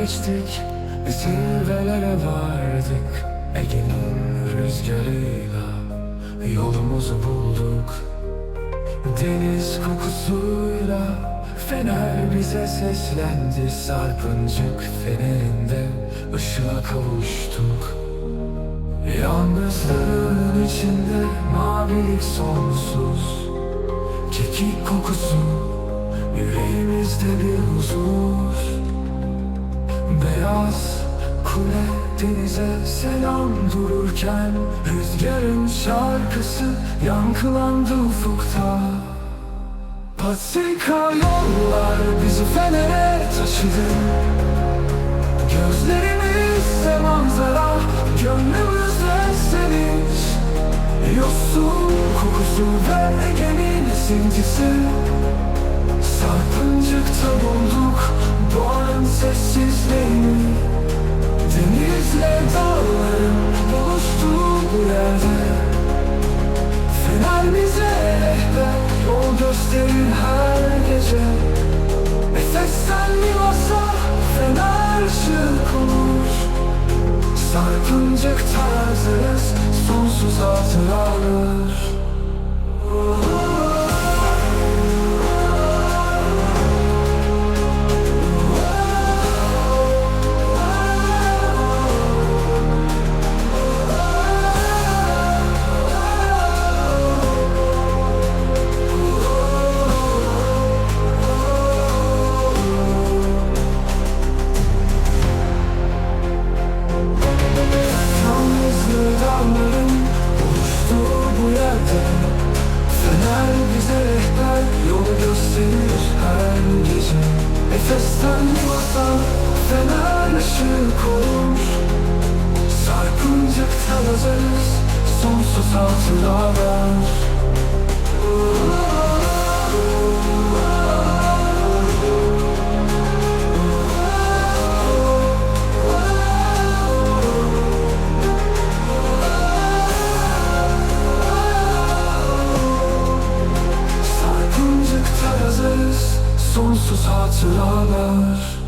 geçtik. Zirvelere vardık. Ege'nin rüzgarıyla Yolumuzu bulduk. Deniz kokusuyla Fener bize seslendi. Sarpıncık fenerinde ışığa kavuştuk. Yalnızlığın içinde mavilik sonsuz. Kekik kokusu Yüreğimizde bir Beyaz kule denize selam dururken Rüzgarın şarkısı yankılandı ufukta. Patika yollar bizi fenere taşıdı. Gözlerimizde manzara, gönlümüzde sevinç. Yosun kokusu ve Ege'nin esintisi Sarpıncıkta bulduk Sarpıncıkta hazırız gösterir her gece. Efes'ten bir masal fener ışık olur Sarpıncıkta hazırız sonsuz hatıralar sonsuz hatıralar?